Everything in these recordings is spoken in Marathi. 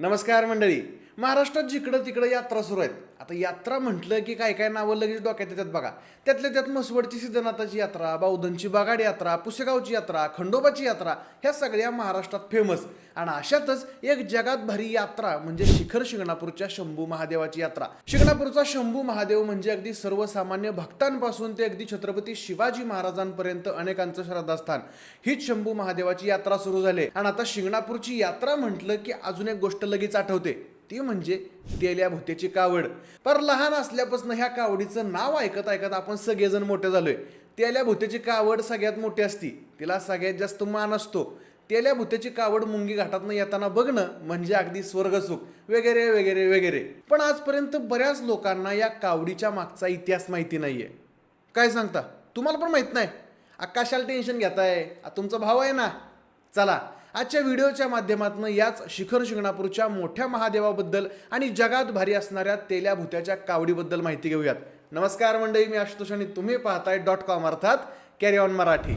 नमस्कार मंडळी. महाराष्ट्रात जिकडं तिकडं यात्रा सुरू आहेत. आता यात्रा म्हटलं की काय काय नावं लगेच डोक्यात येतात बघा. त्यातल्या त्यात मसवडची सिद्धनाथाची यात्रा बावधनची बागाड यात्रा पुसेगावची यात्रा खंडोबाची यात्रा ह्या सगळ्या महाराष्ट्रात फेमस आणि अशातच एक जगात भारी यात्रा म्हणजे शिखर शिंगणापूरच्या शंभू महादेवाची यात्रा. शिंगणापूरचा शंभू महादेव म्हणजे अगदी सर्वसामान्य भक्तांपासून ते अगदी छत्रपती शिवाजी महाराजांपर्यंत अनेकांचं श्रद्धास्थान. हीच शंभू महादेवाची यात्रा सुरू झाली. आणि आता शिंगणापूरची यात्रा म्हटलं की अजून एक गोष्ट लगेच आठवते. ती म्हणजे तेल्या भोत्याची कावड. पर लहान असल्यापासून ह्या कावडीचं नाव ऐकत ऐकत आपण सगळेजण मोठे झालोय. तेल्या भोत्याची कावड सगळ्यात मोठी असती. तिला सगळ्यात जास्त मान असतो. तेल्या भुत्याची कावड मुंगी घाटातनं येताना बघणं म्हणजे अगदी स्वर्गसुख. वगैरे वगैरे वगैरे. पण आजपर्यंत बऱ्याच लोकांना या कावडीच्या मागचा इतिहास माहिती नाहीये. काय सांगता? तुम्हाला पण माहीत नाही. कशाला टेन्शन घेताय. तुमचा भाव आहे ना? चला. आजच्या व्हिडिओच्या माध्यमातून याच शिखर शिंगणापूरच्या मोठ्या महादेवाबद्दल आणि जगात भारी असणाऱ्या तेल्या भुत्याच्या कावडीबद्दल माहिती घेऊयात. नमस्कार मंडळी मी आशुतोष आणि तुम्ही पाहताय डॉट कॉम अर्थात कॅरी ऑन मराठी.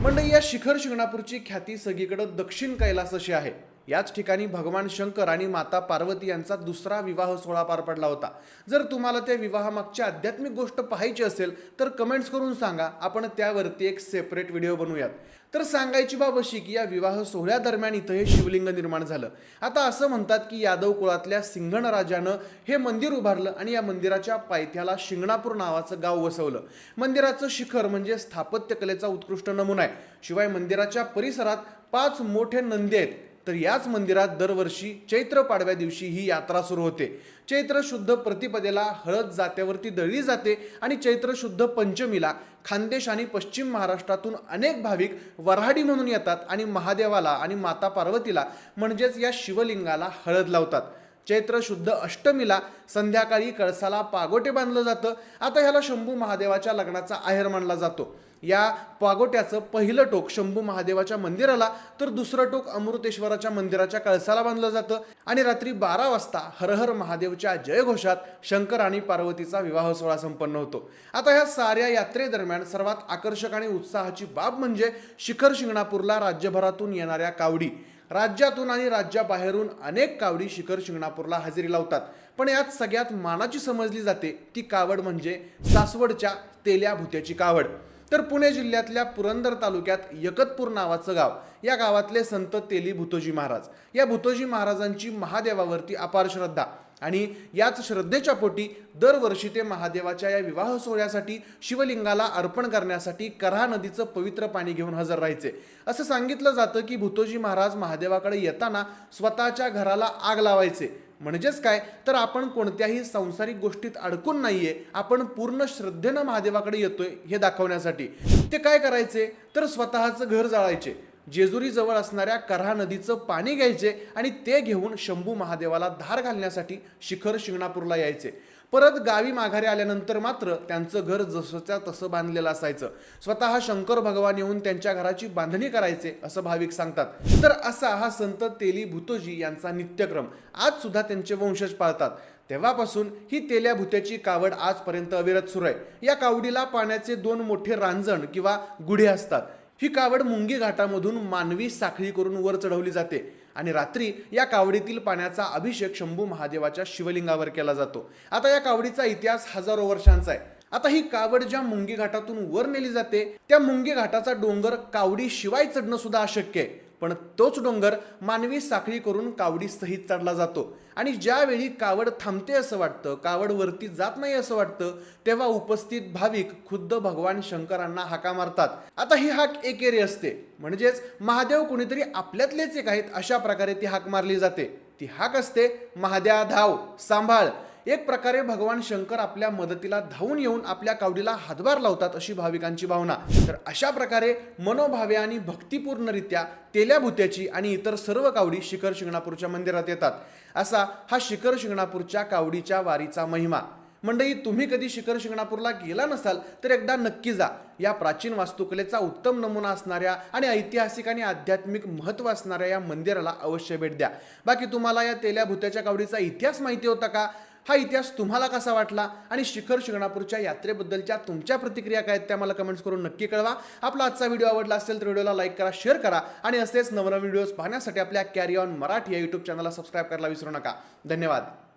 मंडळी या शिखर शिंगणापूरची ख्याती सगळीकडे दक्षिण कैलास अशी आहे. याच ठिकाणी भगवान शंकर आणि माता पार्वती यांचा दुसरा विवाह सोहळा पार पडला होता. जर तुम्हाला त्या विवाहामागची आध्यात्मिक गोष्ट पाहायची असेल तर कमेंट्स करून सांगा. आपण त्यावरती एक सेपरेट व्हिडिओ बनवूयात. तर सांगायची बाब अशी की या विवाह सोहळ्यादरम्यान इथं हे शिवलिंग निर्माण झालं. आता असं म्हणतात की यादव कुळातल्या सिंघण राजानं हे मंदिर उभारलं आणि या मंदिराच्या पायथ्याला शिंगणापूर नावाचं गाव वसवलं. मंदिराचं शिखर म्हणजे स्थापत्यकलेचा उत्कृष्ट नमुना आहे. शिवाय मंदिराच्या परिसरात पाच मोठे नंदी आहेत. तर याच मंदिरात दरवर्षी चैत्र पाडव्या दिवशी ही यात्रा सुरू होते. चैत्र शुद्ध प्रतिपदेला हळद जात्यावरती दळली जाते आणि चैत्र शुद्ध पंचमीला खानदेश आणि पश्चिम महाराष्ट्रातून अनेक भाविक वऱ्हाडी म्हणून येतात आणि महादेवाला आणि माता पार्वतीला म्हणजेच या शिवलिंगाला हळद लावतात. चैत्र शुद्ध अष्टमीला संध्याकाळी कळसाला पागोटे बांधलं जातं. आता ह्याला शंभू महादेवाच्या लग्नाचा आहेर मानला जातो. या पागोट्याचं पहिलं टोक शंभू महादेवाच्या मंदिराला तर दुसरं टोक अमृतेश्वराच्या मंदिराच्या कळसाला बांधलं जातं. आणि रात्री बारा वाजता हरहर महादेवच्या जयघोषात शंकर आणि पार्वतीचा विवाह सोहळा संपन्न होतो. आता ह्या साऱ्या यात्रेदरम्यान सर्वात आकर्षक आणि उत्साहाची बाब म्हणजे शिखर शिंगणापूरला राज्यभरातून येणाऱ्या कावडी. राज्यातून आणि राज्याबाहेरून अनेक कावडी शिखर शिंगणापूरला हजेरी लावतात. पण यात सगळ्यात मानाची समजली जाते ती कावड म्हणजे सासवडच्या तेल्या भुत्याची कावड. तर पुणे जिल्ह्यातल्या पुरंदर तालुक्यात यकतपूर नावाचं गाव या गावातले संत तेली भुतोजी महाराज. या भुतोजी महाराजांची महादेवावरती अपार श्रद्धा आणि याच श्रद्धेच्या पोटी दरवर्षी ते महादेवाच्या या विवाह सोहळ्यासाठी शिवलिंगाला अर्पण करण्यासाठी करा नदीचं पवित्र पाणी घेऊन हजर राहायचे. असं सांगितलं जातं की भुतोजी महाराज महादेवाकडे येताना स्वतःच्या घराला आग लावायचे. म्हणजेच काय? तर आपण कोणत्याही सांसारिक गोष्टीत अडकून नाहीये. आपण पूर्ण श्रद्धेनं महादेवाकडे येतोय हे दाखवण्यासाठी. ते काय करायचे? तर स्वतःचं घर जाळायचे. जेजुरीजवळ असणाऱ्या कऱ्हा नदीचं पाणी घ्यायचे आणि ते घेऊन शंभू महादेवाला धार घालण्यासाठी शिखर शिंगणापूरला यायचे. परत गावी माघारी आल्यानंतर मात्र त्यांचं घर जसंच्या तसं बांधलेलं असायचं. स्वतः शंकर भगवान येऊन त्यांच्या घराची बांधणी करायचे असं भाविक सांगतात. तर असा हा संत तेली भुतोजी यांचा नित्यक्रम. आज सुद्धा त्यांचे वंशज पाळतात. तेव्हापासून ही तेल्या भुत्याची कावड आजपर्यंत अविरत सुरू आहे. या कावडीला पाण्याचे दोन मोठे रांजण किंवा गुढे असतात. ही कावड मुंगी घाटामधून मानवी साखळी करून वर चढवली जाते आणि रात्री या कावडीतील पाण्याचा अभिषेक शंभू महादेवाच्या शिवलिंगावर केला जातो. आता या कावडीचा इतिहास हजारो वर्षांचा आहे. आता ही कावड ज्या मुंगी घाटातून वर नेली जाते त्या मुंगी घाटाचा डोंगर कावडी शिवाय चढणं सुद्धा अशक्य आहे. पण तोच डोंगर मानवी साखळी करून कावडी सहित चढला जातो. आणि ज्यावेळी कावड थांबते असं वाटतं कावड वरती जात नाही असं वाटतं तेव्हा उपस्थित भाविक खुद्द भगवान शंकरांना हाका मारतात. आता ही हाक एकेरी असते. म्हणजेच महादेव कुणीतरी आपल्यातलेच एक आहेत अशा प्रकारे ती हाक मारली जाते. ती हाक असते महाद्या धाव सांभाळ. एक प्रकारे भगवान शंकर आपल्या मदतीला धावून येऊन आपल्या कावडीला हातभार लावतात अशी भाविकांची भावना. तर अशा प्रकारे मनोभावे आणि भक्तिपूर्णरित्या तेल्याभुत्याची आणि इतर सर्व कावडी शिखर शिंगणापूरच्या मंदिरात येतात. असा हा शिखर शिंगणापूरच्या कावडीच्या वारीचा महिमा. मंडळी तुम्ही कधी शिखर शिंगणापूरला गेला नसाल तर एकदा नक्की जा. या प्राचीन वास्तुकलेचा उत्तम नमुना असणाऱ्या आणि ऐतिहासिक आणि आध्यात्मिक महत्त्व असणाऱ्या या मंदिराला अवश्य भेट द्या. बाकी तुम्हाला या तेल्या भुत्याच्या कावडीचा इतिहास माहिती होता का? हा इतिहास तुम्हाला कसा वाटला आणि शिखर शिंगणापूरच्या यात्रेबद्दलच्या तुमच्या प्रतिक्रिया काय आहेत त्या मला कमेंट्स करून नक्की कळवा. आपला आजचा व्हिडिओ आवडला असेल तर व्हिडिओला लाईक करा शेअर करा आणि असेच नवनवीन व्हिडिओज पाहण्यासाठी आपल्या कॅरी ऑन मराठी या यूट्यूब चॅनलला सबस्क्राईब करायला विसरू नका. धन्यवाद.